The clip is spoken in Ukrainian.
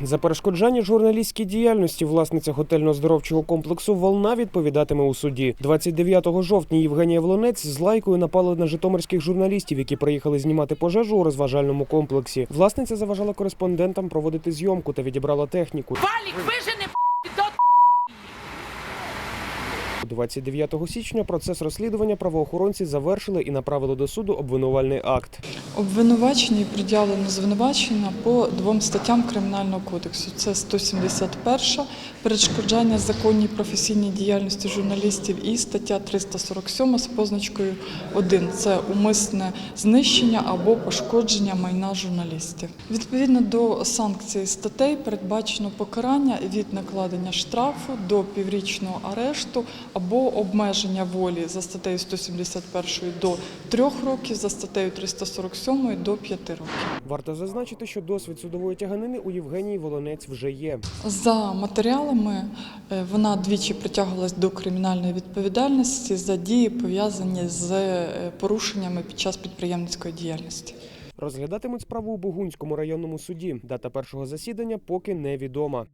За перешкоджання журналістській діяльності власниця готельно-здоровчого комплексу Волна відповідатиме у суді. 29 жовтня Євгенія Волонець з лайкою напала на житомирських журналістів, які приїхали знімати пожежу у розважальному комплексі. Власниця заважала кореспондентам проводити зйомку та відібрала техніку. Валік, вижени до 29 січня процес розслідування правоохоронці завершили і направили до суду обвинувальний акт. Обвинувачені пред'явлено звинувачення по двом статтям Кримінального кодексу. Це 171 перешкоджання законній професійній діяльності журналістів і стаття 347 з позначкою 1 це умисне знищення або пошкодження майна журналістів. Відповідно до санкцій статей передбачено покарання від накладення штрафу до піврічного арешту або обмеження волі за статтею 171 до 3 років, за статтею 347 до 5 років. Варто зазначити, що досвід судової тяганини у Євгенії Волонець вже є. За матеріалами е, вона двічі притягувалась до кримінальної відповідальності за дії пов'язані з е, порушеннями під час підприємницької діяльності. Розглядатимуть справу у Бугунському районному суді. Дата першого засідання поки невідома.